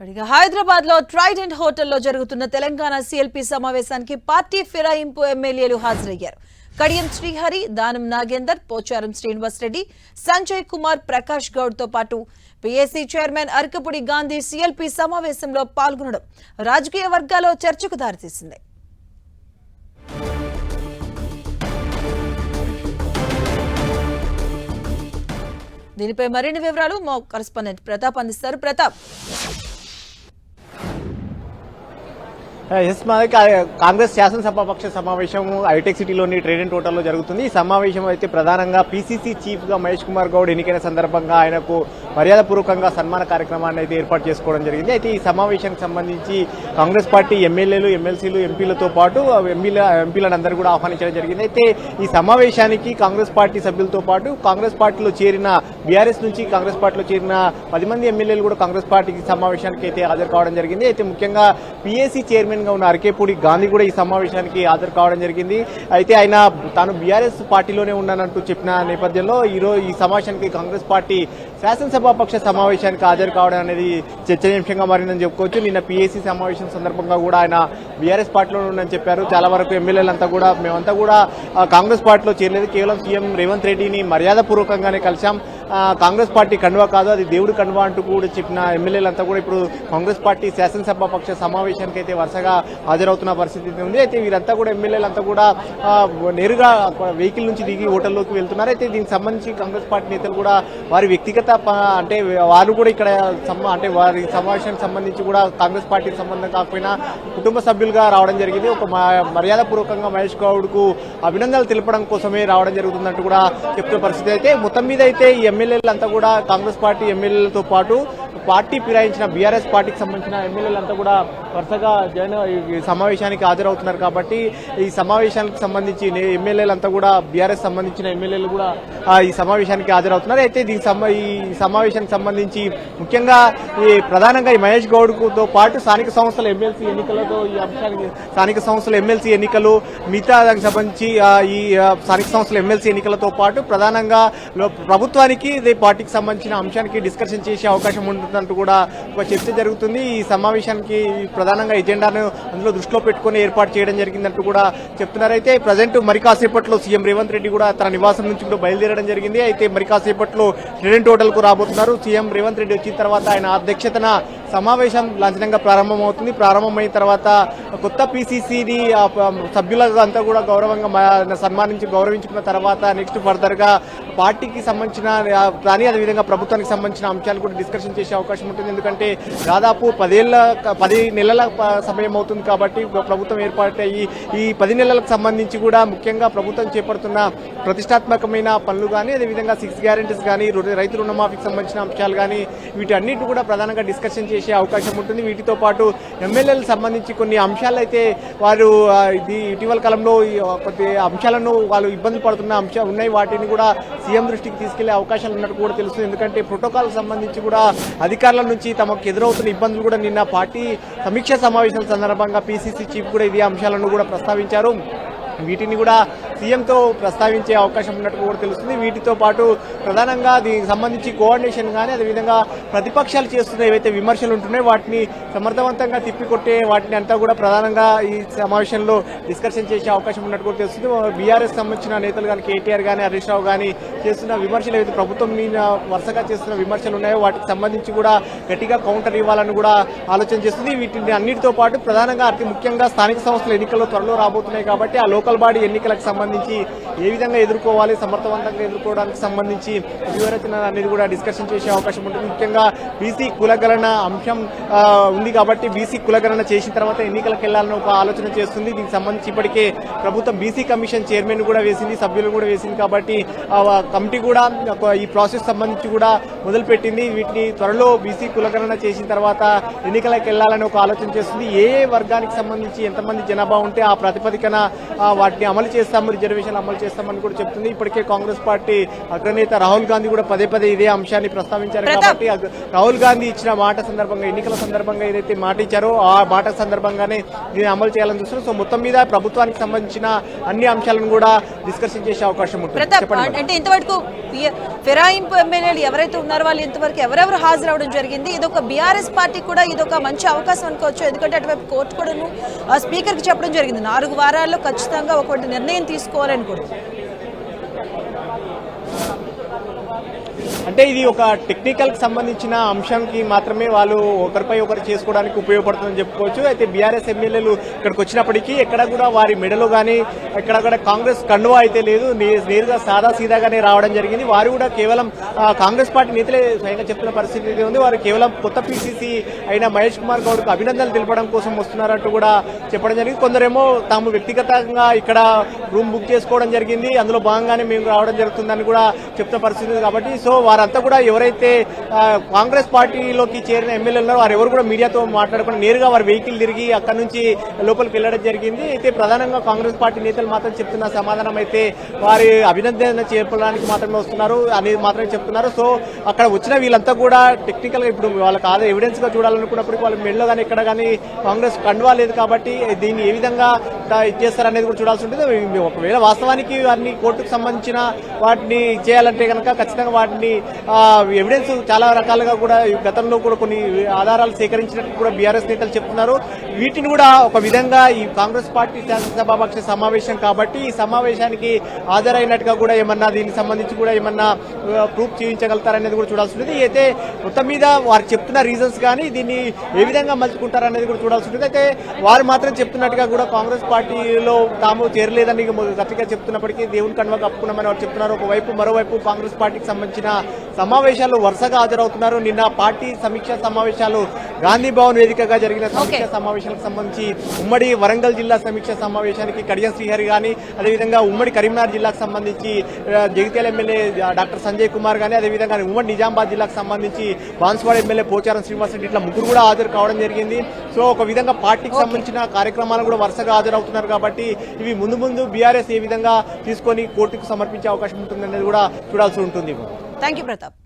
హైదరాబాద్లో ట్రైడెంట్ హోటల్లో జరుగుతున్న తెలంగాణ సిఎల్పి సమావేశానికి పార్టీ ఫిరాయింపు ఎమ్మెల్యేలు హాజరయ్యారు. కడియం శ్రీహరి దానం నాగేందర్ పోచారం శ్రీనివాస్ రెడ్డి సంజయ్ కుమార్ ప్రకాష్ గౌడ్తో పాటు PSC chairman Arekapudi Gandhi CLP సమావేశంలో పాల్గొనడం రాజకీయ వర్గాల్లో చర్చకు దారితీసింది. దీనిపై మరిన్ని వివరాలు మా కరస్పాండెంట్ ప్రతాప్ అందిస్తారు. ప్రతాప్. ఎస్ మాది కా- కాంగ్రెస్ శాసనసభాపక్ష సమావేశం హైటెక్ సిటీలోని ట్రైనిన్ టోటల్లో జరుగుతుంది. ఈ సమావేశం అయితే ప్రధానంగా పీసీసీ చీఫ్గా మహేష్ కుమార్ గౌడ్ ఎన్నికైన సందర్భంగా ఆయనకు మర్యాదపూర్వకంగా సన్మాన కార్యక్రమాన్ని అయితే ఏర్పాటు చేసుకోవడం జరిగింది. అయితే ఈ సమావేశానికి సంబంధించి కాంగ్రెస్ పార్టీ ఎమ్మెల్యేలు ఎమ్మెల్సీలు ఎంపీలతో పాటు ఎంపీల ఎంపీలందరూ కూడా ఆహ్వానించడం జరిగింది. అయితే ఈ సమావేశానికి కాంగ్రెస్ పార్టీ సభ్యులతో పాటు కాంగ్రెస్ పార్టీలో చేరిన బీఆర్ఎస్ నుంచి కాంగ్రెస్ పార్టీలో చేరిన పది మంది ఎమ్మెల్యేలు కూడా కాంగ్రెస్ పార్టీకి సమావేశానికి అయితే హాజరు కావడం జరిగింది. అయితే ముఖ్యంగా పీఏసీ చైర్మన్గా ఉన్న అరకేపూడి గాంధీ కూడా ఈ సమావేశానికి హాజరు కావడం జరిగింది. అయితే ఆయన తాను బీఆర్ఎస్ పార్టీలోనే ఉన్నానంటూ చెప్పిన నేపథ్యంలో ఈరోజు ఈ సమావేశానికి కాంగ్రెస్ పార్టీ శాసనసభాపక్ష సమావేశానికి హాజరు కావడం అనేది చర్చనీయాంశంగా మారిందని చెప్పుకోవచ్చు. నిన్న పీఏసీ సమావేశం సందర్భంగా కూడా ఆయన బీఆర్ఎస్ పార్టీలో ఉందని చెప్పారు. చాలా వరకు ఎమ్మెల్యేలంతా కూడా మేమంతా కూడా కాంగ్రెస్ పార్టీలో చేరలేదు. కేవలం సీఎం రేవంత్ రెడ్డిని మర్యాదపూర్వకంగానే కలిశాం. కాంగ్రెస్ పార్టీ కండువా కాదు అది దేవుడి కండువా అంటూ కూడా చెప్పిన ఎమ్మెల్యేలంతా కూడా ఇప్పుడు కాంగ్రెస్ పార్టీ శాసనసభ పక్ష సమావేశానికి అయితే వరుసగా హాజరవుతున్న పరిస్థితి ఉంది. అయితే వీరంతా కూడా ఎమ్మెల్యేలంతా కూడా నేరుగా వెహికల్ నుంచి దిగి హోటల్లోకి వెళ్తున్నారు. అయితే దీనికి సంబంధించి కాంగ్రెస్ పార్టీ నేతలు కూడా వారి వ్యక్తిగత అంటే వారు కూడా ఇక్కడ అంటే వారి సమావేశానికి సంబంధించి కూడా కాంగ్రెస్ పార్టీకి సంబంధం కాకపోయినా కుటుంబ సభ్యులుగా రావడం జరిగింది. ఒక మ- మర్యాదపూర్వకంగా మహేష్ గౌడ్కు అభినందనలు తెలపడం కోసమే రావడం జరుగుతుందంటూ కూడా చెప్తున్న పరిస్థితి అయితే. మొత్తం మీద అయితే ఈ ఎమ్మెల్యేలంతా కూడా కాంగ్రెస్ పార్టీ ఎమ్మెల్యేలతో పాటు పార్టీ ఫిరాయించిన బీఆర్ఎస్ పార్టీకి సంబంధించిన ఎమ్మెల్యేలంతా కూడా వరుసగా జగన్ ఈ సమావేశానికి హాజరవుతున్నారు కాబట్టి ఈ సమావేశానికి సంబంధించి ఎమ్మెల్యేలంతా కూడా బీఆర్ఎస్ సంబంధించిన ఎమ్మెల్యేలు కూడా ఈ సమావేశానికి హాజరవుతున్నారు. అయితే దీనికి ఈ సమావేశానికి సంబంధించి ముఖ్యంగా ఈ ప్రధానంగా ఈ మహేష్ గౌడ్తో పాటు స్థానిక సంస్థల ఎమ్మెల్సీ ఎన్నికలతో ఈ అంశానికి స్థానిక సంస్థల ఎమ్మెల్సీ ఎన్నికలు మిగతా దానికి సంబంధించి ఈ స్థానిక సంస్థల ఎమ్మెల్సీ ఎన్నికలతో పాటు ప్రధానంగా ప్రభుత్వానికి పార్టీకి సంబంధించిన అంశానికి డిస్కషన్ చేసే అవకాశం చేస్తున్నట్టు కూడా ఒక చర్చ జరుగుతుంది. ఈ సమావేశానికి ప్రధానంగా ఎజెండాను అందులో దృష్టిలో పెట్టుకుని ఏర్పాటు చేయడం జరిగిందంటూ కూడా చెప్తున్నారు. అయితే ప్రజెంట్ మరి కాసేపట్లో సీఎం రేవంత్ రెడ్డి కూడా తన నివాసం నుంచి కూడా బయలుదేరడం జరిగింది. అయితే మరి కాసేపట్లో రెడెంట్ హోటల్కు రాబోతున్నారు. సీఎం రేవంత్ రెడ్డి వచ్చిన తర్వాత ఆయన అధ్యక్షతన సమావేశం లాంఛనంగా ప్రారంభమవుతుంది. ప్రారంభమైన తర్వాత కొత్త పిసిసిని సభ్యులంతా అంతా కూడా గౌరవంగా సన్మానించి గౌరవించుకున్న తర్వాత నెక్స్ట్ ఫర్దర్గా పార్టీకి సంబంధించిన కానీ అదేవిధంగా ప్రభుత్వానికి సంబంధించిన అంశాలు కూడా డిస్కషన్ చేసే అవకాశం ఉంటుంది. ఎందుకంటే దాదాపు పదేళ్ళ పది నెలల సమయం అవుతుంది కాబట్టి ప్రభుత్వం ఏర్పాటయ్యి ఈ పది నెలలకు సంబంధించి కూడా ముఖ్యంగా ప్రభుత్వం చేపడుతున్న ప్రతిష్టాత్మకమైన పనులు కానీ అదేవిధంగా సిక్స్ గ్యారెంటీస్ కానీ రైతు రుణమాఫీకి సంబంధించిన అంశాలు కానీ వీటన్నిటి కూడా ప్రధానంగా డిస్కషన్ చేసి అవకాశం ఉంటుంది. వీటితో పాటు ఎమ్మెల్యేలకు సంబంధించి కొన్ని అంశాలు అయితే వారు ఇది ఇటీవల కాలంలో కొద్ది అంశాలను వాళ్ళు ఇబ్బంది పడుతున్న అంశాలు ఉన్నాయి. వాటిని కూడా సీఎం దృష్టికి తీసుకెళ్ళే అవకాశాలు ఉన్నట్టు కూడా తెలుస్తుంది. ఎందుకంటే ప్రోటోకాల్ సంబంధించి కూడా అధికారుల నుంచి తమకు ఎదురవుతున్న ఇబ్బందులు కూడా నిన్న పార్టీ సమీక్ష సమావేశాల సందర్భంగా పీసీసీ చీఫ్ కూడా ఇదే అంశాలను కూడా ప్రస్తావించారు. వీటిని కూడా సీఎంతో ప్రస్తావించే అవకాశం ఉన్నట్టు కూడా తెలుస్తుంది. వీటితో పాటు ప్రధానంగా దీనికి సంబంధించి కోఆర్డినేషన్ కానీ అదేవిధంగా ప్రతిపక్షాలు చేస్తున్న ఏవైతే విమర్శలు ఉంటున్నాయో వాటిని సమర్థవంతంగా తిప్పికొట్టే వాటిని అంతా కూడా ప్రధానంగా ఈ సమావేశంలో డిస్కషన్ చేసే అవకాశం ఉన్నట్టు కూడా తెలుస్తుంది. బీఆర్ఎస్ సంబంధించిన నేతలు కానీ కేటీఆర్ కానీ హరీష్ రావు కానీ చేస్తున్న విమర్శలు ఏవైతే ప్రభుత్వం మీద వరుసగా చేస్తున్న విమర్శలు ఉన్నాయో వాటికి సంబంధించి కూడా గట్టిగా కౌంటర్ ఇవ్వాలని కూడా ఆలోచన చేస్తుంది. వీటిని అన్నిటితో పాటు ప్రధానంగా అతి ముఖ్యంగా స్థానిక సంస్థల ఎన్నికల్లో త్వరలో రాబోతున్నాయి కాబట్టి ఆ లోకల్ బాడీ ఎన్నికలకు సంబంధించి ఏ విధంగా ఎదుర్కోవాలి సమర్థవంతంగా ఎదుర్కోవడానికి సంబంధించి వ్యూహరచన అనేది కూడా డిస్కషన్ చేసే అవకాశం ఉంటుంది. ముఖ్యంగా బీసీ కులగణన అంశం ఉంది కాబట్టి బీసీ కులగణన చేసిన తర్వాత ఎన్నికలకు వెళ్ళాలని ఒక ఆలోచన చేస్తుంది. దీనికి సంబంధించి ఇప్పటికే ప్రభుత్వం బీసీ కమిషన్ చైర్మన్ కూడా వేసింది సభ్యులు కూడా వేసింది కాబట్టి కమిటీ కూడా ఈ ప్రాసెస్ సంబంధించి కూడా మొదలుపెట్టింది. వీటిని త్వరలో బీసీ కులగణన చేసిన తర్వాత ఎన్నికలకు వెళ్ళాలని ఒక ఆలోచన చేస్తుంది. ఏ వర్గానికి సంబంధించి ఎంతమంది జనాభా ఉంటే ఆ ప్రాతిపదికన వాటిని అమలు చేస్తాము రిజర్వేషన్ అమలు చేస్తామని కూడా చెప్తుంది. ఇప్పటికే కాంగ్రెస్ పార్టీ అగ్రనేత రాహుల్ గాంధీ కూడా పదే పదే ఇదే అంశాన్ని ప్రస్తావించారు. కాబట్టి రాహుల్ గాంధీ ఇచ్చిన మాట సందర్భంగా ఎన్నికల సందర్భంగా ఏదైతే మాట ఇచ్చారో ఆ మాట సందర్భంగానే దీన్ని అమలు చేయాలని చూస్తున్నారు. సో మొత్తం మీద ప్రభుత్వానికి సంబంధించిన అన్ని అంశాలను కూడా డిస్కషన్ చేసే అవకాశం ఉంటుంది. చెప్పండి. అంటే ఇంతవరకు ఫిరాయింపు ఎమ్మెల్యేలు ఎవరైతే ఉన్నారో వాళ్ళు ఇంతవరకు ఎవరెవరు హాజరవడం జరిగింది? ఇది ఒక బీఆర్ఎస్ పార్టీ కూడా ఇదొక మంచి అవకాశం అనుకోవచ్చు. ఎందుకంటే అటువైపు కోర్టు కూడాను ఆ, స్పీకర్కి చెప్పడం జరిగింది. నాలుగు వారాల్లో ఖచ్చితంగా ఒకటి నిర్ణయం తీసుకోవాలని కూడా. అంటే ఇది ఒక టెక్నికల్కి సంబంధించిన అంశంకి మాత్రమే వాళ్ళు ఒకరిపై ఒకరు చేసుకోవడానికి ఉపయోగపడుతుందని చెప్పుకోవచ్చు. అయితే బీఆర్ఎస్ ఎమ్మెల్యేలు ఇక్కడికి వచ్చినప్పటికీ ఎక్కడ కూడా వారి మెడలో కానీ ఎక్కడ కూడా కాంగ్రెస్ కండువా అయితే లేదు. నే- నేరుగా సాదా సీదాగానే రావడం జరిగింది. వారు కూడా కేవలం కాంగ్రెస్ పార్టీ నేతలే స్వయంగా చెప్తున్న పరిస్థితి ఉంది. వారు కేవలం కొత్త పీసీసీ అయిన మహేష్ కుమార్ గౌడ్కు అభినందనలు తెలపడం కోసం వస్తున్నారంటూ కూడా చెప్పడం జరిగింది. కొందరేమో తాము వ్యక్తిగతంగా ఇక్కడ రూమ్ బుక్ చేసుకోవడం జరిగింది. అందులో భాగంగానే మేము రావడం జరుగుతుందని కూడా చెప్తున్న పరిస్థితి కాబట్టి సో వారంతా కూడా ఎవరైతే కాంగ్రెస్ పార్టీలోకి చేరిన ఎమ్మెల్యేలు ఉన్నారో వారు ఎవరు కూడా మీడియాతో మాట్లాడకుండా నేరుగా వారి వెహికల్ తిరిగి అక్కడ నుంచి లోపలికి వెళ్ళడం జరిగింది. అయితే ప్రధానంగా కాంగ్రెస్ పార్టీ నేతలు మాత్రం చెప్తున్న సమాధానం అయితే వారి అభినందన చెప్పడానికి మాత్రమే వస్తున్నారు అనేది మాత్రమే చెప్తున్నారు. సో అక్కడ వచ్చిన వీళ్ళంతా కూడా టెక్నికల్గా ఇప్పుడు వాళ్ళకి ఆధార్ ఎవిడెన్స్గా చూడాలనుకున్నప్పటికీ వాళ్ళ మెడలో కానీ ఎక్కడ కానీ కాంగ్రెస్ కండువా లేదు కాబట్టి దీన్ని ఏ విధంగా దా- ఇది చేస్తారనేది కూడా చూడాల్సి ఉంటుంది. ఒకవేళ వాస్తవానికి వారిని కోర్టుకు సంబంధించిన వాటిని చేయాలంటే కనుక ఖచ్చితంగా వాటిని ఎవిడెన్స్ చాలా రకాలుగా కూడా ఈ గతంలో కూడా కొన్ని ఆధారాలు సేకరించినట్టు కూడా బీఆర్ఎస్ నేతలు చెప్తున్నారు. వీటిని కూడా ఒక విధంగా ఈ కాంగ్రెస్ పార్టీ శాసనసభాపక్ష సమావేశం కాబట్టి ఈ సమావేశానికి హాజరైనట్టుగా కూడా ఏమన్నా దీనికి సంబంధించి కూడా ఏమన్నా ప్రూఫ్ చేయించగలుగుతారనేది కూడా చూడాల్సి ఉంటుంది. అయితే మొత్తం మీద వారు చెప్తున్న రీజన్స్ కానీ దీన్ని ఏ విధంగా మలుచుకుంటారనేది కూడా చూడాల్సి ఉంటుంది. అయితే వారు మాత్రం చెప్తున్నట్టుగా కూడా కాంగ్రెస్ పార్టీలో తాము చేరలేదని గట్టిగా చెప్తున్నప్పటికీ దేవుని కన్వ కప్పుకున్నామని వారు చెప్తున్నారు. ఒకవైపు మరోవైపు కాంగ్రెస్ పార్టీకి సంబంధించిన సమావేశాలు వరుసగా హాజరవుతున్నారు. నిన్న పార్టీ సమీక్ష సమావేశాలు గాంధీ భవన్ వేదికగా జరిగిన సమీక్ష సమావేశాలకు సంబంధించి ఉమ్మడి వరంగల్ జిల్లా సమీక్ష సమావేశానికి కడియం శ్రీహరి గాని అదేవిధంగా ఉమ్మడి కరీంనగర్ జిల్లాకు సంబంధించి జగిత్యాల ఎమ్మెల్యే డాక్టర్ సంజయ్ కుమార్ గాని అదేవిధంగా ఉమ్మడి నిజామాబాద్ జిల్లాకు సంబంధించి బాన్స్వాడ ఎమ్మెల్యే పోచారం శ్రీనివాస్ రెడ్డి ఇట్లా ముగ్గురు కూడా హాజరు కావడం జరిగింది. సో ఒక విధంగా పార్టీకి సంబంధించిన కార్యక్రమాలు కూడా వరుసగా హాజరవుతున్నారు కాబట్టి ఇవి ముందు ముందు బీఆర్ఎస్ ఏ విధంగా తీసుకొని కోర్టుకు సమర్పించే అవకాశం ఉంటుందనేది కూడా చూడాల్సి ఉంటుంది. Thank you Pratap